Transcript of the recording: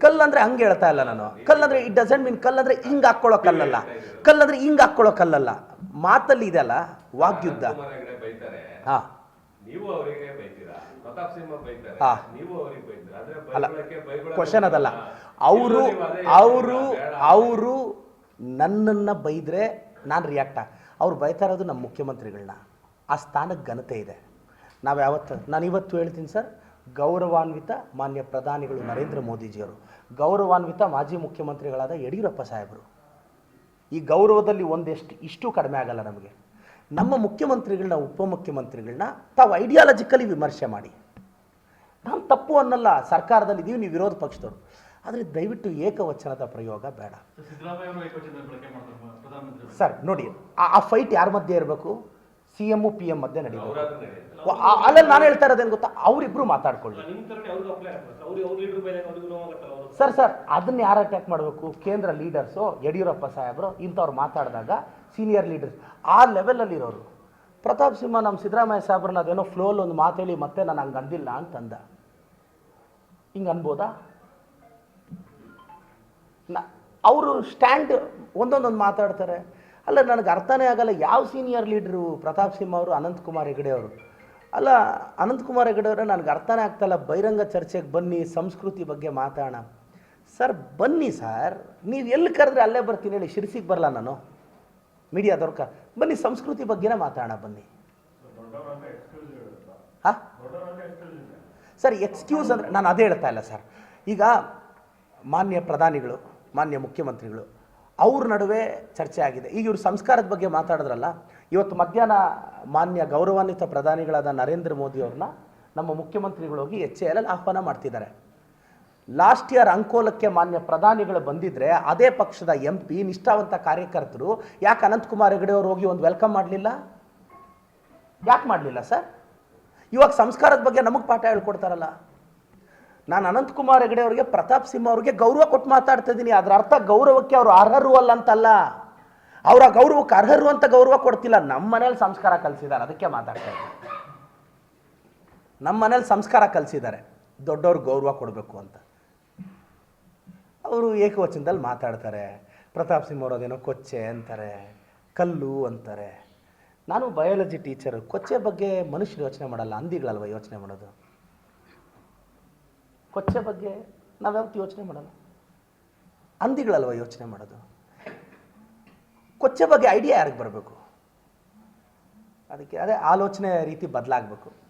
ಕಲ್ಲಂದ್ರೆ ಹಂಗೆ ಹೇಳ್ತಾ ಇಲ್ಲ ನಾನು. ಕಲ್ಲಂದ್ರೆ ಇಟ್ ಡಸಂಟ್ ಮೀನ್ ಕಲ್ಲಂದ್ರೆ ಹಿಂಗೆ ಹಾಕ್ಕೊಳ್ಳೋ ಕಲ್ಲಲ್ಲ. ಕಲ್ಲಂದ್ರೆ ಹಿಂಗೆ ಹಾಕೊಳ್ಳೋ ಕಲ್ಲಲ್ಲ. ಮಾತಲ್ಲಿ ಇದೆಯಲ್ಲ ವಾಗ್ಯುದ್ಧ. ಹಾ. ಅಲ್ಲ ಕ್ವಶನ್ ಅದಲ್ಲ. ಅವರು ಅವರು ಅವರು ನನ್ನನ್ನ ಬೈದ್ರೆ ನಾನು ರಿಯಾಕ್ಟ್ ಅವ್ರು ಬೈತಾ ಇರೋದು ನಮ್ಮ ಮುಖ್ಯಮಂತ್ರಿಗಳನ್ನ. ಆ ಸ್ಥಾನಕ್ಕೆ ಘನತೆ ಇದೆ. ನಾವು ಯಾವತ್ತು ನಾನು ಇವತ್ತು ಹೇಳ್ತೀನಿ ಸರ್ ಗೌರವಾನ್ವಿತ ಮಾನ್ಯ ಪ್ರಧಾನಿಗಳು ನರೇಂದ್ರ ಮೋದಿಜಿಯವರು ಗೌರವಾನ್ವಿತ ಮಾಜಿ ಮುಖ್ಯಮಂತ್ರಿಗಳಾದ ಯಡಿಯೂರಪ್ಪ ಸಾಹೇಬರು. ಈ ಗೌರವದಲ್ಲಿ ಒಂದೆಷ್ಟು ಇಷ್ಟು ಕಡಿಮೆ ಆಗಲ್ಲ ನಮಗೆ. ನಮ್ಮ ಮುಖ್ಯಮಂತ್ರಿಗಳನ್ನ ಉಪಮುಖ್ಯಮಂತ್ರಿಗಳನ್ನ ತಾವು ಐಡಿಯಾಲಜಿಕಲಿ ವಿಮರ್ಶೆ ಮಾಡಿ. ನಾನು ತಪ್ಪು ಅನ್ನಲ್ಲ ಸರ್ಕಾರದಲ್ಲಿ ಇದ್ದೀವಿ ನೀವು ವಿರೋಧ ಪಕ್ಷದವರು. ಆದರೆ ದಯವಿಟ್ಟು ಏಕವಚನದ ಪ್ರಯೋಗ ಬೇಡ. ಸರ್ ನೋಡಿ ಆ ಫೈಟ್ ಯಾರ ಮಧ್ಯೆ ಇರಬೇಕು? ಸಿ ಎಂ ಪಿ ಎಂ ಮಧ್ಯೆ ನಡೀಬೇಕು. ಅಲ್ಲಲ್ಲಿ ನಾನು ಹೇಳ್ತಾ ಇರೋದೇನು ಗೊತ್ತಾ? ಅವರಿಬ್ರು ಮಾತಾಡ್ಕೊಳ್ಳಿ. ಸರ್ ಸರ್ ಅದನ್ನ ಯಾರು ಅಟ್ಯಾಕ್ ಮಾಡಬೇಕು? ಕೇಂದ್ರ ಲೀಡರ್ಸು ಯಡಿಯೂರಪ್ಪ ಸಾಹೇಬರು ಇಂಥವ್ರು ಮಾತಾಡಿದಾಗ ಸೀನಿಯರ್ ಲೀಡರ್ಸ್ ಆ ಲೆವೆಲಲ್ಲಿ ಇರೋರು. ಪ್ರತಾಪ್ ಸಿಂಹ ನಮ್ಮ ಸಿದ್ದರಾಮಯ್ಯ ಸಾಹೇಬ್ರನ್ನ ಅದೇನೋ ಫ್ಲೋಲ್ ಒಂದು ಮಾತೇಳಿ ಮತ್ತೆ ನಾನು ಹಂಗೆ ಅಂದಿಲ್ಲ ಅಂತಂದ. ಹಿಂಗೆ ಅನ್ಬೋದಾ? ಅವರು ಸ್ಟ್ಯಾಂಡ್ ಒಂದೊಂದೊಂದು ಮಾತಾಡ್ತಾರೆ. ಅಲ್ಲ, ನನಗೆ ಅರ್ಥನೇ ಆಗಲ್ಲ, ಯಾವ ಸೀನಿಯರ್ ಲೀಡ್ರು ಪ್ರತಾಪ್ ಸಿಂಹ ಅವರು ಅನಂತಕುಮಾರ್ ಹೆಗಡೆ ಅವರು? ಅಲ್ಲ ಅನಂತಕುಮಾರ್ ಹೆಗಡೆ ಅವರೇ, ನನಗೆ ಅರ್ಥನೇ ಆಗ್ತಾಯಿಲ್ಲ ಬಹಿರಂಗ ಚರ್ಚೆಗೆ ಬನ್ನಿ, ಸಂಸ್ಕೃತಿ ಬಗ್ಗೆ ಮಾತಾಡೋಣ. ಸರ್, ಬನ್ನಿ ಸರ್, ನೀವು ಎಲ್ಲಿ ಕರೆದ್ರೆ ಅಲ್ಲೇ ಬರ್ತೀನಿ ಹೇಳಿ, ಶಿರ್ಸಿಗೆ ಬರಲ್ಲ ನಾನು? ಮೀಡಿಯಾದವ್ರ ಕ ಬನ್ನಿ, ಸಂಸ್ಕೃತಿ ಬಗ್ಗೆನೇ ಮಾತಾಡೋಣ, ಬನ್ನಿ. ಹಾಂ? ಸರ್ ಎಕ್ಸ್ಕ್ಯೂಸ್ ಅಂದರೆ ನಾನು ಅದೇ ಹೇಳ್ತಾ ಇಲ್ಲ ಸರ್. ಈಗ ಮಾನ್ಯ ಪ್ರಧಾನಿಗಳು, ಮಾನ್ಯ ಮುಖ್ಯಮಂತ್ರಿಗಳು ಅವ್ರ ನಡುವೆ ಚರ್ಚೆ ಆಗಿದೆ. ಈಗ ಇವರು ಸಂಸ್ಕಾರದ ಬಗ್ಗೆ ಮಾತಾಡಿದ್ರಲ್ಲ, ಇವತ್ತು ಮಧ್ಯಾಹ್ನ ಮಾನ್ಯ ಗೌರವಾನ್ವಿತ ಪ್ರಧಾನಿಗಳಾದ ನರೇಂದ್ರ ಮೋದಿ ಅವ್ರನ್ನ ನಮ್ಮ ಮುಖ್ಯಮಂತ್ರಿಗಳು ಹೋಗಿ ಎಚ್ ಎ ಎಲ್ ಆಹ್ವಾನ ಮಾಡ್ತಿದ್ದಾರೆ. ಲಾಸ್ಟ್ ಇಯರ್ ಅಂಕೋಲಕ್ಕೆ ಮಾನ್ಯ ಪ್ರಧಾನಿಗಳು ಬಂದಿದ್ರೆ ಅದೇ ಪಕ್ಷದ ಎಂ ಪಿ, ನಿಷ್ಠಾವಂತ ಕಾರ್ಯಕರ್ತರು, ಯಾಕೆ ಅನಂತಕುಮಾರ್ ಹೆಗಡೆ ಅವರು ಹೋಗಿ ಒಂದು ವೆಲ್ಕಮ್ ಮಾಡಲಿಲ್ಲ? ಯಾಕೆ ಮಾಡಲಿಲ್ಲ ಸರ್? ಇವಾಗ ಸಂಸ್ಕಾರದ ಬಗ್ಗೆ ನಮಗೆ ಪಾಠ ಹೇಳ್ಕೊಡ್ತಾರಲ್ಲ. ನಾನು ಅನಂತಕುಮಾರ್ ಹೆಗಡೆ ಅವರಿಗೆ ಪ್ರತಾಪ್ ಸಿಂಹ ಅವ್ರಿಗೆ ಗೌರವ ಕೊಟ್ಟು ಮಾತಾಡ್ತಾ ಇದ್ದೀನಿ ಅದರ ಅರ್ಥ ಗೌರವಕ್ಕೆ ಅವರು ಅರ್ಹರು ಅಲ್ಲ ಅಂತಲ್ಲ ಅವರ ಗೌರವಕ್ಕೆ ಅರ್ಹರು ಅಂತ ಗೌರವ ಕೊಡ್ತಿಲ್ಲ. ನಮ್ಮ ಮನೇಲಿ ಸಂಸ್ಕಾರ ಕಲಿಸಿದ್ದಾರೆ. ಅದಕ್ಕೆ ಮಾತಾಡ್ತಾ ಇದ್ದೀನಿ. ನಮ್ಮ ಮನೇಲಿ ಸಂಸ್ಕಾರ ಕಲಿಸಿದ್ದಾರೆ. ದೊಡ್ಡವ್ರಿಗೆ ಗೌರವ ಕೊಡಬೇಕು ಅಂತ. ಅವರು ಏಕವಚನದಲ್ಲಿ ಮಾತಾಡ್ತಾರೆ. ಪ್ರತಾಪ್ ಸಿಂಹ ಅವರು ಅದೇನೋ ಕೊಚ್ಚೆ ಅಂತಾರೆ. ಕಲ್ಲು ಅಂತಾರೆ. ನಾನು ಬಯಾಲಜಿ ಟೀಚರು ಕೊಚ್ಚೆ ಬಗ್ಗೆ ಮನುಷ್ಯರು ಯೋಚನೆ ಮಾಡಲ್ಲ. ಹಂದಿಗಳಲ್ವ ಯೋಚನೆ ಮಾಡೋದು? ಕೊಚ್ಚೆ ಬಗ್ಗೆ ನಾವ್ಯಾವತ್ತು ಯೋಚನೆ ಮಾಡಲ್ಲ. ಹಂದಿಗಳಲ್ವ ಯೋಚನೆ ಮಾಡೋದು? ಕೊಚ್ಚೆ ಬಗ್ಗೆ ಐಡಿಯಾ ಯಾರಿಗೆ ಬರಬೇಕು? ಅದಕ್ಕೆ ಅದೇ ಆಲೋಚನೆ ರೀತಿ ಬದಲಾಗಬೇಕು.